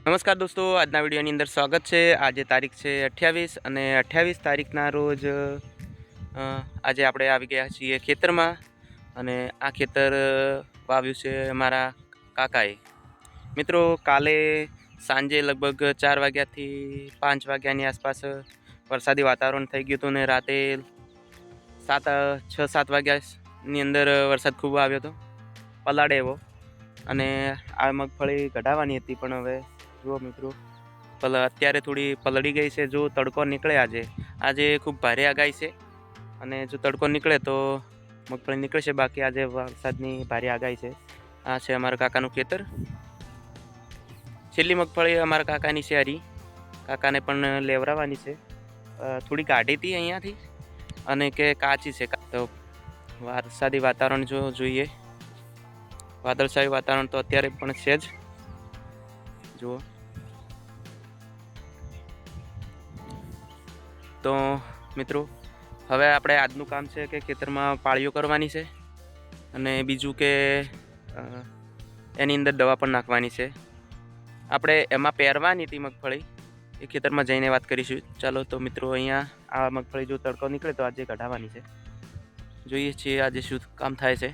નમસ્કાર દોસ્તો, આજના વિડીયોની અંદર સ્વાગત છે. આજે તારીખ છે અઠ્યાવીસ અને અઠ્યાવીસ તારીખના રોજ આજે આપણે આવી ગયા છીએ ખેતરમાં અને આ ખેતર વાવ્યું છે મારા કાકાએ. મિત્રો, કાલે સાંજે લગભગ ચાર વાગ્યાથી પાંચ વાગ્યાની આસપાસ વરસાદી વાતાવરણ થઈ ગયું હતું ને રાતે સાત, છ, સાત વાગ્યાની અંદર વરસાદ ખૂબ આવ્યો હતો. પલાળે એવો. અને આ મગફળી ઘટાડવાની હતી પણ હવે જુઓ મિત્રો. પલ, અત્યારે થોડી પલળી ગઈ છે. જો તડકો નીકળે આજે. આજે ખૂબ ભારે આગાહી છે. અને જો તડકો નીકળે તો મગફળી નીકળશે બાકી આજે વરસાદની ભારે આગાહી છે. આ છે અમારા કાકાનું ખેતર. છેલ્લી મગફળી અમારા કાકાની છે હરી. કાકાને પણ લેવરાવાની છે. થોડી કાઢી હતી અહીંયાથી. અને કે કાચી છે. તો વરસાદી વાતાવરણ જો જોઈએ. વાદળછાયું વાતાવરણ તો અત્યારે પણ છે જ. જુઓ. તો મિત્રો, હવે આપણે આજનું કામ છે કે ખેતરમાં પાળીઓ કરવાની છે અને બીજું કે એની અંદર દવા પણ નાખવાની છે. આપણે એમાં પહેરવાની હતી મગફળી, એ ખેતરમાં જઈને વાત કરીશું. ચાલો તો મિત્રો, અહીંયા આ મગફળી જો તડકો નીકળે તો આજે કઢાવવાની છે. જોઈએ છીએ આજે શું કામ થાય છે.